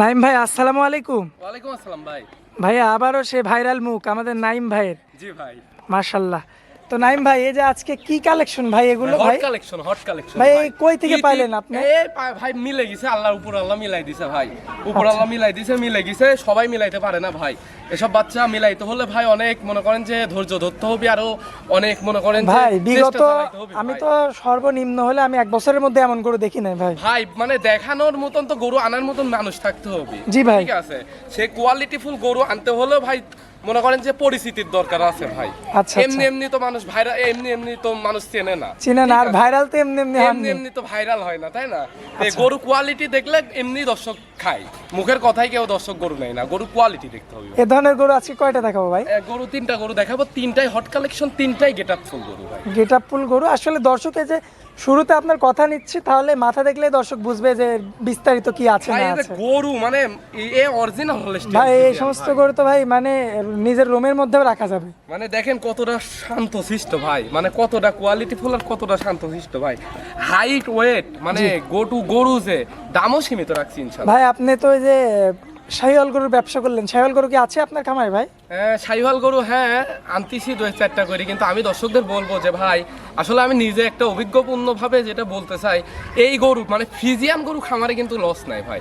নাইম ভাই আসসালামু আলাইকুম। ওয়ালাইকুম আসসালাম ভাই। ভাই আবারও সে ভাইরাল মুখ আমাদের নাইম ভাইয়ের। জি ভাই। মার্শাল্লাহ তো নাইম ভাই এই যে আজকে কি কালেকশন ভাই এগুলো হট কালেকশন হট কালেকশন ভাই, কই থেকে পাইলেন আপনি? এই ভাই মিলে গেছে আল্লাহর উপর আল্লাহ মিলাই দিছে ভাই। উপর আল্লাহ মিলাই দিছে মিলে গেছে সবাই মিলাইতে পারে না ভাই। এসব বাচ্চা মিলাইতে হলে ভাই অনেক মনে করেন যে ধৈর্য ধরতে হবে আরও অনেক মনে করেন ভাই বিগত আমি তো সর্বনিম্ন হলে আমি এক বছরের মধ্যে এমন করে দেখি নাই ভাই। ভাই মানে দেখানোর মতন তো গরু আনার মতন মানুষ থাকতে হবে। জি ভাই। ঠিক আছে? সে কোয়ালিটিফুল গরু আনতে হলেও ভাই মনে করেন যে পরিস্থিতির দরকার আছে ভাই। আচ্ছা, এমনি আচ্ছা। এমনি তো মানুষ ভাইরা এমনি এমনি তো মানুষ চেনে না। চিনেন ঠিক আর ভাইরাল তো এমনি এমনি এমনি এমনি তো ভাইরাল হয় না তাই না? এই আচ্ছা। গরু কোয়ালিটি দেখলে এমনি দর্শক খায়। মুখের কথাই কেউ দর্শক গরু নেয় না গরু কোয়ালিটি দেখতে হবে। এ ধরনের গরু আজকে কয়টা দেখাবো ভাই? গরু তিনটা গরু দেখাবো তিনটাই হট কালেকশন তিনটাই গেট আপ ফুল গরু ভাই। গেট আপ ফুল গরু। আসলে দর্শকে যে শুরুতে আপনার কথা নিচ্ছি তাহলে মাথা দেখলে দর্শক বুঝবে যে বিস্তারিত কি আছে না আছে। গরু মানে এ- অরিজিনাল ভাই এই সমস্ত গরু তো ভাই মানে নিজের রুমের মধ্যে রাখা যাবে। মানে দেখেন কতটা শান্ত শিষ্ট ভাই। মানে কতটা কোয়ালিটি ফুল আর কতটা শান্ত শিষ্ট ভাই। হাইট ওয়েট মানে গো টু গরু যে দামও সীমিত রাখছি ভাই আপনি তো ওই যে শাহিওয়াল গরুর ব্যবসা করলেন। শাহিওয়াল গরু কি আছে আপনার খামারে ভাই? হ্যাঁ সাইওয়াল গরু হ্যাঁ আনতেছি দু চারটা করে কিন্তু আমি দর্শকদের বলব যে ভাই আসলে আমি নিজে একটা অভিজ্ঞপূর্ণভাবে যেটা বলতে চাই এই গরু মানে ফিজিয়ান গরু খামারে কিন্তু লস নাই ভাই।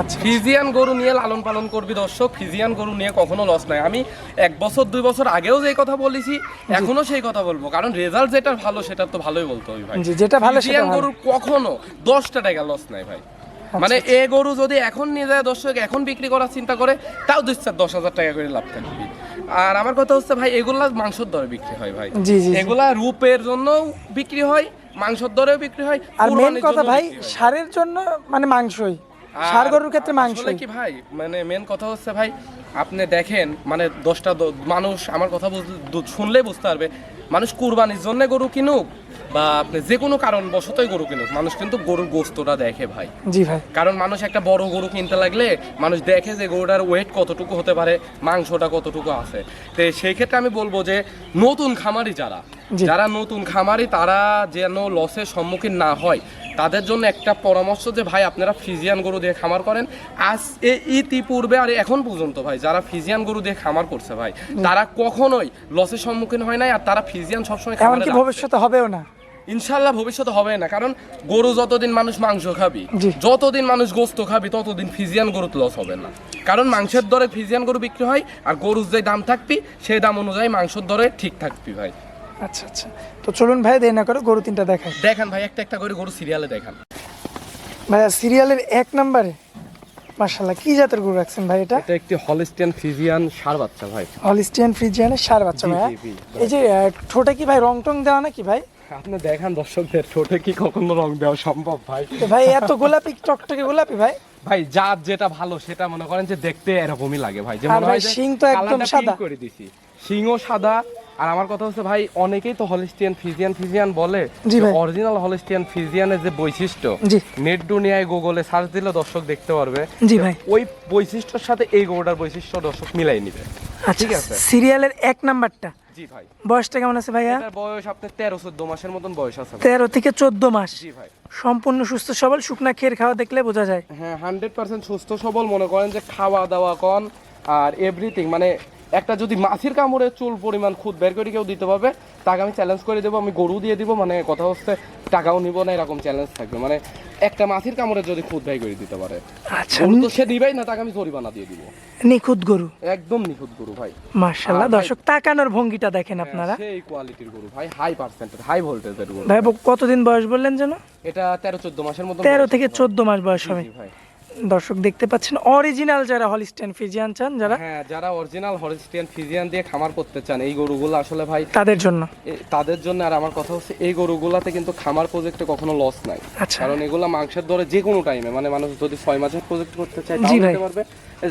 আচ্ছা। ফিজিয়ান গরু নিয়ে লালন পালন করবি দর্শক ফিজিয়ান গরু নিয়ে কখনো লস নাই। আমি এক বছর দুই বছর আগেও যেই কথা বলেছি এখনও সেই কথা বলব কারণ রেজাল্ট যেটা ভালো সেটা তো ভালোই বলতে হবে ভাই। যেটা ভালো ফিজিয়ান। গরুর কখনো দশটা টাকা লস নাই ভাই। মানে এ গরু যদি এখন নিয়ে যায় দর্শক এখন বিক্রি করার চিন্তা করে তাও দুই চার দশ হাজার টাকা করে লাভ থাকবে আর আমার কথা হচ্ছে ভাই এগুলা মাংসর দরে বিক্রি হয় ভাই। এগুলা রূপের জন্য বিক্রি হয় মাংসর দরেও বিক্রি হয় আর মেন কথা ভাই সারের জন্য মানে মাংসই। সার গরুর ক্ষেত্রে মাংস কি ভাই মানে মেন কথা হচ্ছে ভাই আপনি দেখেন মানে দশটা মানুষ আমার কথা শুনলে বুঝতে পারবে মানুষ কুরবানির জন্য গরু কিনুক বা আপনি যে কোনো কারণ বশতই গরু কিনুক মানুষ কিন্তু গরুর গোস্তটা দেখে ভাই। জি ভাই। কারণ মানুষ একটা বড় গরু কিনতে লাগলে মানুষ দেখে যে গরুটার ওয়েট কতটুকু হতে পারে মাংসটা কতটুকু আছে। তো সেই ক্ষেত্রে আমি বলব যে নতুন খামারি যারা যারা নতুন খামারি তারা যেন লসের সম্মুখীন না হয়। তাদের জন্য একটা পরামর্শ যে ভাই আপনারা ফিজিয়ান গরু দিয়ে খামার করেন। আজ এ ইতিপূর্বে আর এখন পর্যন্ত ভাই যারা ফিজিয়ান গরু দিয়ে খামার করছে ভাই তারা কখনোই লসের সম্মুখীন হয় নাই আর তারা ফিজিয়ান সবসময় খামারে এমনকি ভবিষ্যতে হবেও না। ইনশাল্লাহ ভবিষ্যতে হবে না কারণ গরু যতদিন মানুষ মাংস খাবি যতদিন মানুষ গোস্ত খাবি ততদিন ফিজিয়ান গরুতে লস হবে না। কারণ মাংসের দরে ফিজিয়ান গরু বিক্রি হয় আর গরুর যে দাম থাকবি সেই দাম অনুযায়ী মাংসের দরে ঠিক থাকবি ভাই। আচ্ছা আচ্ছা। তো চলুন ভাই দেরি না করে গরু তিনটা দেখাই। দেখান ভাই একটা একটা করে গরু সিরিয়ালে দেখান। ভাইয়া সিরিয়ালের এক নম্বরে? কি জাতের গরু রাখছেন ভাই এটা? এটা একটি হলিস্টিয়ান ফিজিয়ান সার বাচ্চা ভাই। হলিস্টিয়ান ফ্রিজিয়ানের সার বাচ্চা জি। এই যে ঠোঁটে কি ভাই রং টং দেওয়া নাকি ভাই? আপনি দেখান দর্শকদের ঠোঁটে কি কখনো রং দেওয়া সম্ভব ভাই? ভাই এত গোলাপি টকটকে গোলাপি ভাই? ভাই জাত যেটা ভালো সেটা মনে করেন যে দেখতে এরকমই লাগে ভাই। যে আর মনে ভাই হয় শিং তো একদম সাদা। করে দিছি। শিংও সাদা আর আমার কথা হচ্ছে ভাই অনেকেই তো হলিস্টিয়ান ফিজিয়ান ফিজিয়ান বলে অরিজিনাল হলিস্টিয়ান ফিজিয়ানের যে বৈশিষ্ট্য। নেট দুনিয়ায় গুগলে সার্চ দিলে দর্শক দেখতে পারবে। জি ভাই। ওই বৈশিষ্ট্যর সাথে এই গোটার বৈশিষ্ট্য দর্শক মিলাই নিবে। আচ্ছা ঠিক আছে। সিরিয়ালের এক নাম্বারটা। জি ভাই। বয়সটা কেমন আছে ভাইয়া? বয়স আপনার তেরো চোদ্দ মাসের মতন বয়স আছে তেরো থেকে চোদ্দ মাস। জি ভাই। সম্পূর্ণ সুস্থ সবল শুকনা খের খাওয়া দেখলে বোঝা যায়। হ্যাঁ হান্ড্রেড পার্সেন্ট সুস্থ সবল মনে করেন যে খাওয়া দাওয়া কন আর এভরিথিং মানে একটা যদি মাছির কামড়ে চুল পরিমাণ খুদ বের করে কেউ দিতে পারবে তাকে আমি চ্যালেঞ্জ করে দেবো আমি গরু দিয়ে দিব মানে কথা হচ্ছে টাকাও নিব না এরকম চ্যালেঞ্জ থাকবে। মানে একটা মাছির কামড়ে যদি খুদ বের করে দিতে পারে আচ্ছা। গরু তো সে দিবেই না তাকে আমি জরিমানা দিয়ে দিব। নিখুঁত গরু? একদম নিখুঁত গরু ভাই। মার্শাল্লাহ দর্শক তাকানোর ভঙ্গিটা দেখেন আপনারা। সেই কোয়ালিটির গরু ভাই হাই পার্সেন্টেজ হাই ভোল্টেজের গরু। ভাই কতদিন বয়স বললেন যেন? এটা তেরো চোদ্দ মাসের মতো তেরো থেকে চোদ্দ মাস বয়স হবে। ভাই। দর্শক দেখতে পাচ্ছেন অরিজিনাল যারা হলিস্টেন ফিজিয়ান চান যারা হ্যাঁ যারা অরিজিনাল হলিস্টেন ফিজিয়ান দিয়ে খামার করতে চান এই গরুগুলো আসলে ভাই তাদের জন্য। তাদের জন্য আর আমার কথা হচ্ছে এই গরুগুলাতে কিন্তু খামার প্রজেক্টে কখনো লস নাই। আচ্ছা। কারণ এগুলো মাংসের দরে যে কোনো টাইমে মানে মানুষ যদি ছয় মাসের প্রজেক্ট করতে চায় ভাই। পারবে।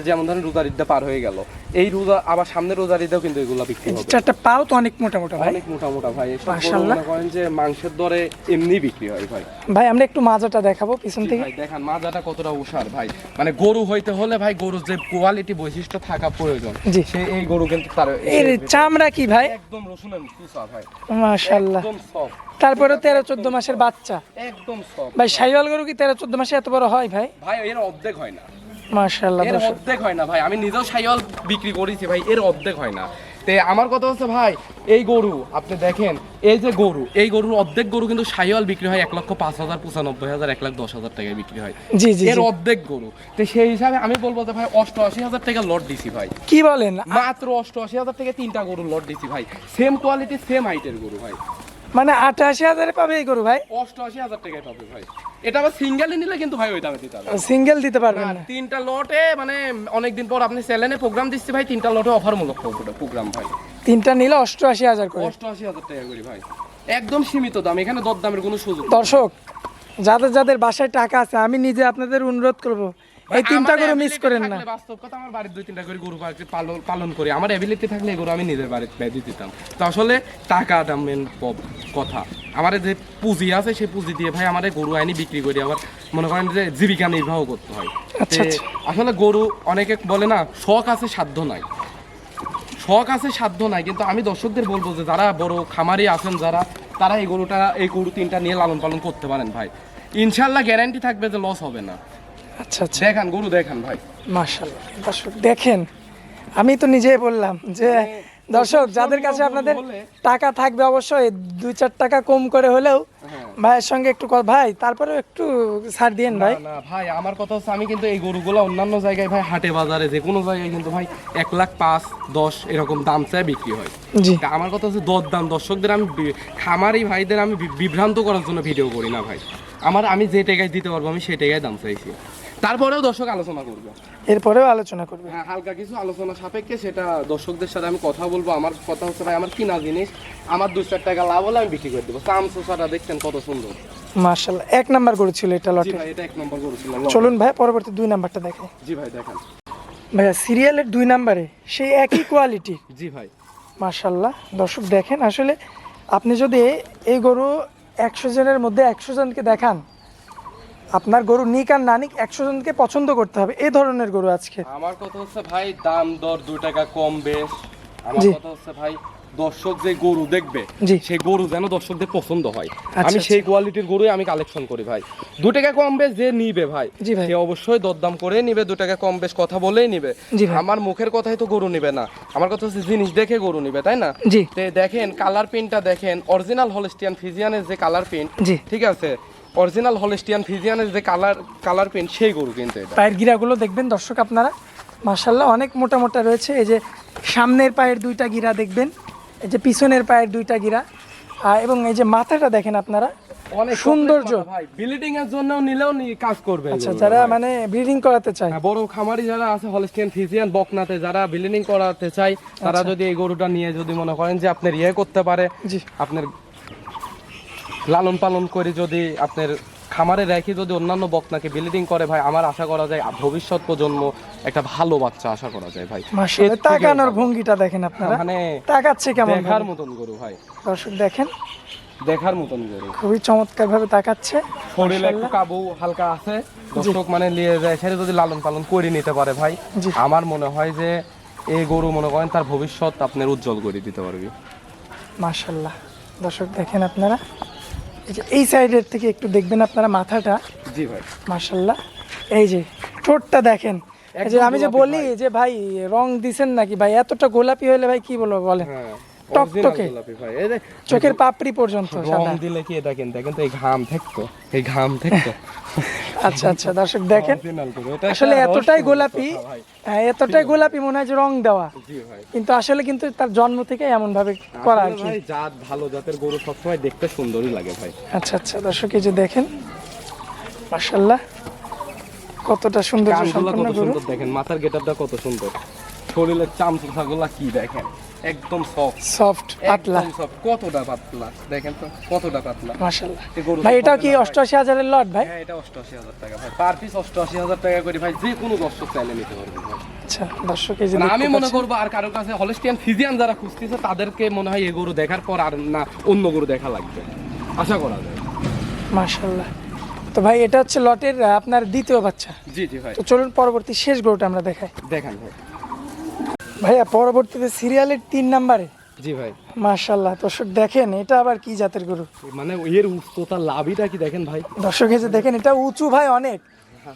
যেমন ধরেন রোজার ঈদটা পার হয়ে গেল এই রোজা আবার সামনে রোজার ঈদেও কিন্তু এগুলা বিক্রি হবে। চারটা পাও তো অনেক মোটা মোটা ভাই। অনেক মোটা মোটা ভাই মাশাআল্লাহ। করেন যে মাংসের দরে এমনি বিক্রি হয় ভাই। ভাই আমরা একটু মাজাটা দেখাবো পিছন থেকে। ভাই দেখান মাজাটা কতটা উষার ভাই। মানে গরু হইতে হলে ভাই গরুর যে কোয়ালিটি বৈশিষ্ট্য থাকা প্রয়োজন। জি। সে এই গরু কিন্তু তার এর চামড়া কি ভাই? একদম রসুনের তুষা ভাই। মাশাল্লাহ একদম সফট তারপরে তেরো চোদ্দ মাসের বাচ্চা। একদম ভাই সাইওয়াল গরু কি তেরো চোদ্দ মাসে এত বড় হয় ভাই? ভাই এর অর্ধেক হয় না। মাশাল্লাহ এর অর্ধেক হয় না ভাই আমি নিজেও সাইওয়াল বিক্রি করেছি ভাই এর অর্ধেক হয় না। তে আমার কথা হচ্ছে ভাই এই গরু আপনি দেখেন এই যে গরু এই গরুর অর্ধেক গরু কিন্তু সাইওয়াল বিক্রি হয় এক লক্ষ পাঁচ হাজার পঁচানব্বই হাজার এক লাখ দশ হাজার টাকায় বিক্রি হয়। জি জি এর অর্ধেক গরু। তো সেই হিসাবে আমি বলব যে ভাই অষ্টআশি হাজার টাকা লট দিছি ভাই। কি বলেন? মাত্র অষ্টআশি হাজার টাকা তিনটা গরু লট দিছি ভাই। সেম কোয়ালিটি সেম হাইটের গরু ভাই। মানে আটাশি হাজারে পাবে এই গরু ভাই। অষ্টআশি হাজার টাকায় পাবে ভাই। এটা আবার সিঙ্গেলে নিলে কিন্তু ভাই ওই দামে দিতে হবে সিঙ্গেল দিতে পারবেন না, তিনটা লটে মানে অনেকদিন পর আপনি চ্যানেলে প্রোগ্রাম দিচ্ছি ভাই তিনটা লটে অফার মূলক প্রোগ্রাম ভাই। তিনটা নিলে অষ্টআশি হাজার করে। অষ্টআশি হাজার টাকা করি ভাই। একদম সীমিত দাম এখানে দর দামের কোনো সুযোগ। দর্শক যাদের যাদের বাসায় টাকা আছে আমি নিজে আপনাদের অনুরোধ করব এই তিনটা গরু মিস করেন না। বাস্তব কথা আমার বাড়ির দুই তিনটা করে গরু পালন পালন করি। আমার এবিলিটি থাকলে গরু আমি নিজের বাড়িতে বেঁধে দিতাম। তো আসলে মেন কথা। আমার যে পুঁজি আছে সেই পুঁজি দিয়ে ভাই আমার গরু আইনি বিক্রি করি। আবার মনে করেন যে জীবিকা নির্বাহ করতে হয়। আচ্ছা, আচ্ছা। আসলে গরু অনেকে বলে না শখ আছে সাধ্য নাই। শখ আছে সাধ্য নাই। কিন্তু আমি দর্শকদের বলব যে যারা বড় খামারি আছেন যারা তারা এই গরুটা এই গরু তিনটা নিয়ে লালন পালন করতে পারেন ভাই। ইনশাল্লাহ গ্যারান্টি থাকবে যে লস হবে না। আচ্ছা আচ্ছা। দেখান গরু দেখান ভাই। মাশাল্লাহ দর্শক দেখেন আমি তো নিজেই বললাম যে দর্শক যাদের কাছে আপনাদের টাকা থাকবে অবশ্যই দুই চার টাকা কম করে হলেও ভাইয়ের সঙ্গে একটু ভাই তারপরেও একটু ছাড় দিয়েন ভাই। না ভাই আমার কথা হচ্ছে আমি কিন্তু এই গরুগুলো অন্যান্য জায়গায় ভাই হাটে বাজারে যে কোনো জায়গায় কিন্তু ভাই এক লাখ পাঁচ দশ এরকম দাম চায় বিক্রি হয়। জি। আমার কথা হচ্ছে দর দাম দর্শকদের আমি খামারি ভাইদের আমি বিভ্রান্ত করার জন্য ভিডিও করি না ভাই। আমার আমি যে টাকায় দিতে পারব আমি সেই টাকায় দাম চাইছি। তারপরেও দর্শক আলোচনা করব। এরপরেও আলোচনা করবে। হ্যাঁ হালকা কিছু আলোচনা সাপেক্ষে সেটা দর্শকদের সাথে আমি কথা বলব। আমার কথা হচ্ছে ভাই আমার কিনা জিনিস আমার দু চার টাকা লাভ হলে আমি বিক্রি করে দেবো। চাম সোসাটা দেখছেন কত সুন্দর। মাশাল্লাহ এক নাম্বার গরু ছিল এটা লটে ভাই এটা এক নম্বর করেছিলাম। চলুন ভাই পরবর্তী দুই নাম্বারটা দেখে জি ভাই দেখেন। ভাইয়া সিরিয়ালের দুই নাম্বারে সেই একই কোয়ালিটি। জি ভাই। মাশাল্লাহ দর্শক দেখেন আসলে আপনি যদি এই গরু একশো জনের মধ্যে একশো জনকে দেখান আপনার গরু নিক আর না নিক একশো জনকে পছন্দ করতে হবে। এই ধরনের গরু আজকে। আমার কথা হচ্ছে ভাই দাম দর দু টাকা কম বেশ আমার কথা হচ্ছে ভাই দর্শক যে গরু দেখবে। সেই গরু যেন দর্শকদের পছন্দ হয়। আচ্ছা, আমি আচ্ছা। সেই কোয়ালিটির গরুই আমি কালেকশন করি ভাই। দু টাকা কম বেশ যে নিবে ভাই। সে অবশ্যই দরদাম করে নিবে দু টাকা কম বেশ কথা বলেই নিবে। আমার মুখের কথাই তো গরু নিবে না। আমার কথা হচ্ছে জিনিস দেখে গরু নিবে তাই না? জি। দেখেন কালার প্রিন্টটা দেখেন অরিজিনাল হলস্টিয়ান ফিজিয়ানের যে কালার প্রিন্ট ঠিক আছে? অরিজিনাল হলস্টিয়ান ফিজিয়ানের যে কালার কালার প্রিন্ট সেই গরু কিন্তু এটা। পায়ের গিরাগুলো দেখবেন দর্শক আপনারা। মাশাল্লাহ অনেক মোটা মোটা রয়েছে। এই যে সামনের পায়ের দুইটা গিরা দেখবেন এই যে পিছনের পায়ের দুইটা গিরা। এবং এই যে মাথাটা দেখেন আপনারা অনেক সৌন্দর্য। ভাই বিল্ডিং এর জন্য নিলেও কাজ করবে আচ্ছা যারা মানে ব্রিডিং করাতে চায়। হ্যাঁ, বড় খামারি যারা আছে হলস্টিয়ান ফিজিয়ান বকনাতে যারা বিল্ডিং করাতে চায় তারা যদি এই গরুটা নিয়ে যদি মনে করেন যে আপনার ইয়ে করতে পারে জি। আপনার লালন পালন করে যদি আপনার খামারে রেখে যদি অন্যান্য বকনাকে বিল্ডিং করে ভাই আমার আশা করা যায় ভবিষ্যৎ প্রজন্ম একটা ভালো বাচ্চা আশা করা যায় ভাই। তাকানোর ভঙ্গিটা দেখেন আপনারা। মানে তাকাচ্ছে কেমন দেখার মতন গরু ভাই। দর্শক দেখেন। দেখার মতন গরু। খুবই চমৎকার ভাবে তাকাচ্ছে। শরীরে একটু কাবু হালকা আছে। দর্শক মানে নিয়ে যায় সেটা যদি লালন পালন করে নিতে পারে ভাই। আমার মনে হয় যে এই গরু মনে করেন তার ভবিষ্যৎ আপনার উজ্জ্বল করে দিতে পারবে। মাশাল্লাহ দর্শক দেখেন আপনারা। এই সাইডের থেকে একটু দেখবেন আপনারা মাথাটা। জি ভাই। মাশাল্লাহ। এই যে ঠোঁটটা দেখেন। আমি যে বলি যে ভাই রং দিছেন নাকি? ভাই এতটা গোলাপি হলে ভাই কি বলব বলেন? হ্যাঁ। টকটকে। চোখের পাপড়ি পর্যন্ত রং দিলে কি এটা কিন্তু? এই ঘাম থাকতো। এই ঘাম থাকতো। আচ্ছা আচ্ছা দর্শক দেখেন। আসলে এতটাই গোলাপি। হ্যাঁ, এতটাই গোলাপি মনে হয় যে রং দেওয়া। কিন্তু আসলে কিন্তু তার জন্ম থেকে এমন ভাবে করা আর কি। জাত ভালো জাতের গরু সবসময় দেখতে সুন্দরই লাগে ভাই। আচ্ছা আচ্ছা দর্শক এই যে দেখেন মাশাল্লাহ কতটা সুন্দর সম্পূর্ণ গরু। দেখেন মাথার গেটআপটা কত সুন্দর। শরীরের চামচুসাগুলা কি দেখেন? একদম সফট সফট পাতলা। সফট কতটা পাতলা? দেখেন তো কতটা পাতলা? গরু ভাই তো এটাও কি লট ভাই? হ্যাঁ এটা টাকা ভাই। পার পিস টাকা করে ভাই যে কোনো দর্শক চাইলে নিতে পারবে আচ্ছা দর্শক এই যে মানে আমি মনে। করব আর কারোর কাছে হলস্টিয়ান ফিজিয়ান যারা খুঁজতেছে তাদেরকে মনে হয় এই গরু দেখার পর আর না অন্য গরু দেখা লাগবে। আশা করা যায়। মাশাল্লাহ তো ভাই এটা হচ্ছে লটের আপনার দ্বিতীয় বাচ্চা। জি জি ভাই। তো চলুন পরবর্তী শেষ গরুটা আমরা দেখাই। দেখান ভাই। ভাইয়া পরবর্তীতে সিরিয়ালের তিন নাম্বারে। জি ভাই। মাশাল্লাহ দর্শক দেখেন এটা আবার কি জাতের গরু? মানে এর উচ্চতা লাভিটা কি দেখেন ভাই? দর্শক এসে দেখেন এটা উঁচু ভাই অনেক।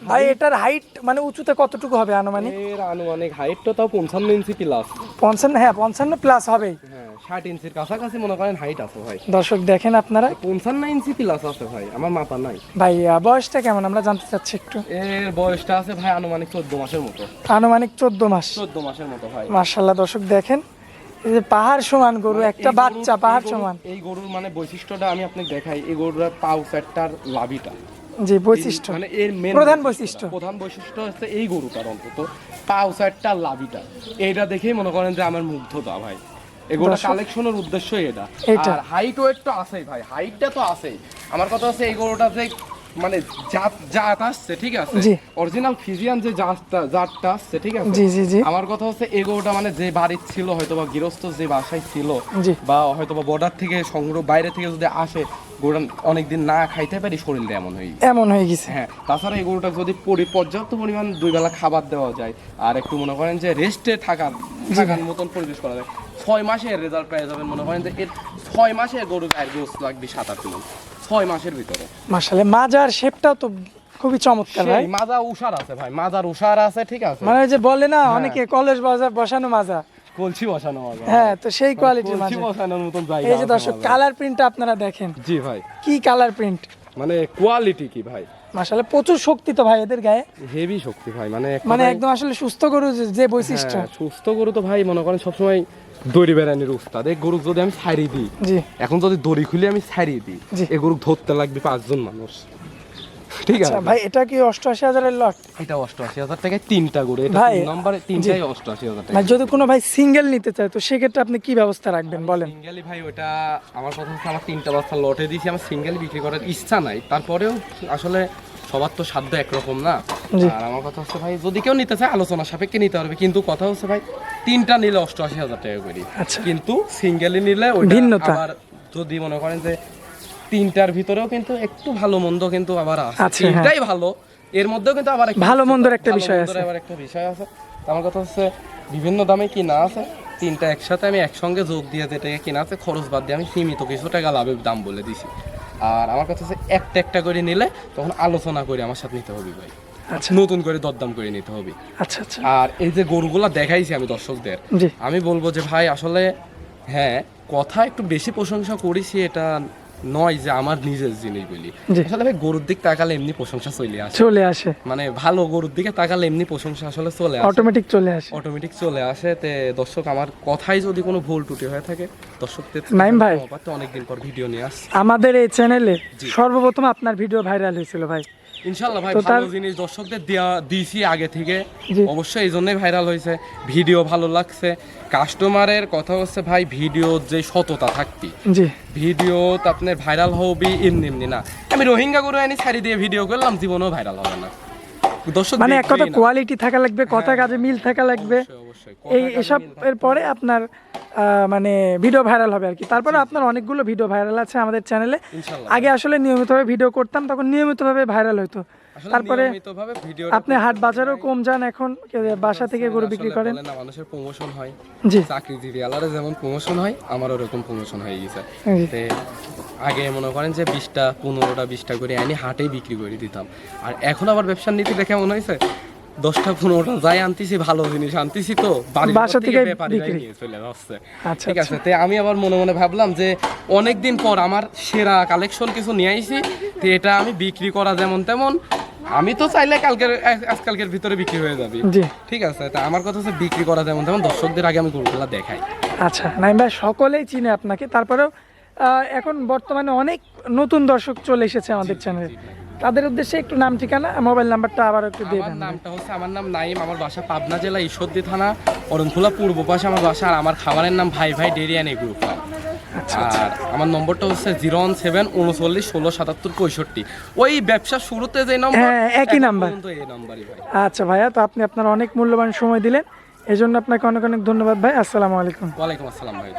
ভাই এটার হাইট মানে উঁচুতে কতটুকু হবে আনুমানিক? এর আনুমানিক হাইট তো তাও পঞ্চান্ন ইঞ্চি প্লাস পঞ্চান্ন হ্যাঁ পঞ্চান্ন প্লাস হবে ষাট ইঞ্চির কাছাকাছি মনে করেন হাইট আছে ভাই। দর্শক দেখেন আপনারা। পঞ্চান্ন ইঞ্চি প্লাস আছে ভাই আমার মাপা নাই। ভাই বয়সটা কেমন? আমরা জানতে চাচ্ছি একটু। এর বয়সটা আছে ভাই আনুমানিক চোদ্দ মাসের মতো। আনুমানিক চোদ্দ মাস। চোদ্দ মাসের মতো ভাই। মার্শাল্লাহ দর্শক দেখেন। এই যে পাহাড় সমান গরু একটা গরুর- বাচ্চা পাহাড় সমান। এই গরুর মানে বৈশিষ্ট্যটা আমি আপনাকে দেখাই এই গরুর পাউ সেটটার লাভিটা। জি বৈশিষ্ট্য। মানে এর মেন প্রধান বৈশিষ্ট্য। প্রধান বৈশিষ্ট্য হচ্ছে এই গরুটার অন্তত পাউ সেটটা লাভিটা। এইটা দেখেই মনে করেন যে আমার মুগ্ধতা ভাই। এগুলো কালেকশনের উদ্দেশ্যই এটা। আর হাইট ওয়েট তো আছেই ভাই হাইটটা তো আছেই। আমার কথা হচ্ছে এই গরুটা যে মানে জাত জাত আসছে ঠিক আছে? অরিজিনাল ফিজিয়ান যে জাতটা জাতটা আসছে ঠিক আছে? জি জি জি। আমার কথা হচ্ছে এই গরুটা মানে যে বাড়ির ছিল হয়তো বা গৃহস্থ যে বাসায় ছিল বা হয়তো বা বর্ডার থেকে সংগ্রহ বাইরে থেকে যদি আসে গরুটা অনেকদিন না খাইতে পারি শরীরটা এমন হয়ে যায়। এমন হয়ে গেছে। হ্যাঁ তাছাড়া এই গরুটা যদি পরি- পর্যাপ্ত পরিমাণ দুই বেলা খাবার দেওয়া যায় আর একটু মনে করেন যে রেস্টে থাকার থাকার মতন পরিবেশ করা যায় ছয় মাসে রেজাল্ট পেয়ে যাবেন মনে করেন যে এর ছয় মাসে গরু গায়ের গোস লাগবে সাত আট কিলো। ছয় মাসের ভিতরে। মার্শাল্লাহ মাজার শেপটাও তো খুবই চমৎকার ভাই। মাজা উষার আছে ভাই মাজার উষার আছে ঠিক আছে। মানে যে বলে হ্যাঁ। না অনেকে কলেজ বাজার বসানো মাজা কলছি বসানো মাজা হ্যাঁ তো সেই কোয়ালিটির কলছি মাজা বসানোর মতন জায়গা এই যে দর্শক কালার প্রিন্টটা আপনারা দেখেন। জি ভাই। কি কালার প্রিন্ট মানে কোয়ালিটি কি ভাই? মার্শাল্লাহ প্রচুর শক্তি তো ভাই এদের গায়ে। হেভি শক্তি ভাই মানে মানে একদম আসলে সুস্থ গরু যে- যে বৈশিষ্ট্য। হ্যাঁ, সুস্থ গরু তো ভাই মনে করেন সবসময় দড়ি বেড়ানির উস্তাদ এই গরু যদি আমি ছাড়ি দিই এখন যদি দড়ি খুলে আমি ছাড়িয়ে দিই। এই গরু ধরতে লাগবে পাঁচজন মানুষ। ঠিক আছে? আচ্ছা ভাই এটা কি অষ্টআশি হাজারের লট? এটা অষ্টআশি হাজার টাকায় তিনটা গরু এটা ভাই, নম্বরে তিনটাই অষ্টআশি হাজার টাকা। যদি কোনো ভাই সিঙ্গেল নিতে চায় তো সেক্ষেত্রে আপনি কি ব্যবস্থা রাখবেন বলেন? সিঙ্গেলি ভাই ওটা আমার কথা হচ্ছে আমার তিনটা বাচ্চা লটে দিয়েছি আমার সিঙ্গেল বিক্রি করার ইচ্ছা নাই। তারপরেও আসলে সবার তো সাধ্য একরকম না আর আমার কথা হচ্ছে ভাই যদি কেউ নিতে চায় আলোচনা সাপেক্ষে নিতে পারবে কিন্তু কথা হচ্ছে ভাই তিনটা নিলে অষ্টআশি হাজার টাকা করি আচ্ছা। কিন্তু সিঙ্গেলি নিলে ভিন্নতা। আবার যদি মনে করেন যে তিনটার ভিতরেও কিন্তু একটু ভালো মন্দ কিন্তু আবার আছে হ্যাঁ। তিনটাই ভালো এর মধ্যেও কিন্তু আবার ভালো মন্দর একটা বিষয় আছে। আবার একটা বিষয় আছে আমার কথা হচ্ছে বিভিন্ন দামে কিনা আছে তিনটা একসাথে আমি একসঙ্গে যোগ দিয়ে যেটাকে কিনা আছে খরচ বাদ দিয়ে আমি সীমিত কিছু টাকা লাভের দাম বলে দিছি আর আমার কথা হচ্ছে একটা একটা করে নিলে তখন আলোচনা করে আমার সাথে নিতে হবে ভাই। আচ্ছা। নতুন করে দরদাম করে নিতে হবে। আচ্ছা আচ্ছা। আর এই যে গরুগুলা দেখাইছি আমি দর্শকদের আমি বলব যে ভাই আসলে হ্যাঁ কথা একটু বেশি প্রশংসা করেছি এটা নয় যে আমার নিজের জিনিস বলি। আসলে ভাই গরুর দিক তাকালে এমনি প্রশংসা চলে আসে। চলে আসে। মানে ভালো গরুর দিকে তাকালে এমনি প্রশংসা আসলে চলে আসে। অটোমেটিক চলে আসে। অটোমেটিক চলে আসে। তে দর্শক আমার কথাই যদি কোনো ভুল ত্রুটি হয়ে থাকে দর্শকদের নাইম ভাই। তো অনেকদিন পর ভিডিও নিয়ে আসছি। আমাদের এই চ্যানেলে সর্বপ্রথম আপনার ভিডিও ভাইরাল হয়েছিল ভাই। ইনশাল্লাহ ভাই ভালো জিনিস দর্শকদের দেওয়া দিয়েছি আগে থেকে। অবশ্যই এই জন্যই ভাইরাল হয়েছে। ভিডিও ভালো লাগছে। কাস্টমারের কথা হচ্ছে ভাই ভিডিও যে সততা থাকতি। জি। ভিডিও তো আপনার ভাইরাল হবে এমনি এমনি না। আমি রোহিঙ্গা গরু আনি ছাড়ি দিয়ে ভিডিও করলাম জীবনেও ভাইরাল হবে না। দর্শক মানে এক কথা কোয়ালিটি থাকা লাগবে কথা কাজে মিল থাকা লাগবে। এই এসব এর পরে আপনার মানে ভিডিও ভাইরাল হবে আর কি। তারপরে আপনার অনেকগুলো ভিডিও ভাইরাল আছে আমাদের চ্যানেলে আগে আসলে নিয়মিতভাবে ভিডিও করতাম তখন নিয়মিতভাবে ভাইরাল হতো তারপরে আপনি হাট বাজারেও কম যান এখন বাসা থেকে গরু বিক্রি করেন। না মানুষের প্রমোশন হয়। জি। চাকরিজীবী আলাদা যেমন প্রমোশন হয় আমার ওরকম প্রমোশন হয়ে গেছে। আগে মনে করেন যে বিশটা পনেরোটা বিশটা করে আনি হাটেই বিক্রি করে দিতাম। আর এখন আবার ব্যবসার নীতিটা কেমন হয়েছে দশটা পনেরোটা যাই আনতেছি ভালো জিনিস আনতেছি তো বাসা থেকে। নিয়ে চলে যাচ্ছে। আচ্ছা ঠিক আছে তে আমি আবার মনে মনে ভাবলাম যে অনেকদিন পর আমার সেরা কালেকশন কিছু নিয়ে আইছি তো এটা আমি বিক্রি করা যেমন তেমন আমি তো চাইলে কালকের আজকালকের ভিতরে বিক্রি হয়ে যাবে। জি। ঠিক আছে তা আমার কথা হচ্ছে বিক্রি করা যেমন তেমন দর্শকদের আগে আমি গরুগুলা দেখাই। আচ্ছা নাইম ভাই সকলেই চিনে আপনাকে। তারপরেও আহ, এখন বর্তমানে অনেক নতুন দর্শক চলে এসেছে আমাদের চ্যানেলে তাদের উদ্দেশ্যে একটু নাম ঠিকানা মোবাইল নাম্বারটা আবার একটু দিয়ে আমার দেন নামটা হচ্ছে আমার নাম নাইম আমার বাসা পাবনা জেলা ঈশ্বরদী থানা অরণখোলা পূর্ব পাশে আমার বাসা আর আমার খাবারের নাম ভাই ভাই ডেরি অ্যান্ড এগ্রো আচ্ছা আর আমার নম্বরটা হচ্ছে জিরো ওয়ান সেভেন উনচল্লিশ ষোলো সাতাত্তর পঁয়ষট্টি। ওই ব্যবসা শুরুতে যে নম্বর হ্যাঁ, একই নাম্বার। এই নাম্বারই ভাই। আচ্ছা ভাইয়া তো আপনি আপনার অনেক মূল্যবান সময় দিলেন এই জন্য আপনাকে অনেক অনেক ধন্যবাদ ভাই। আসসালামু আলাইকুম। ওয়ালাইকুম আসসালাম ভাই।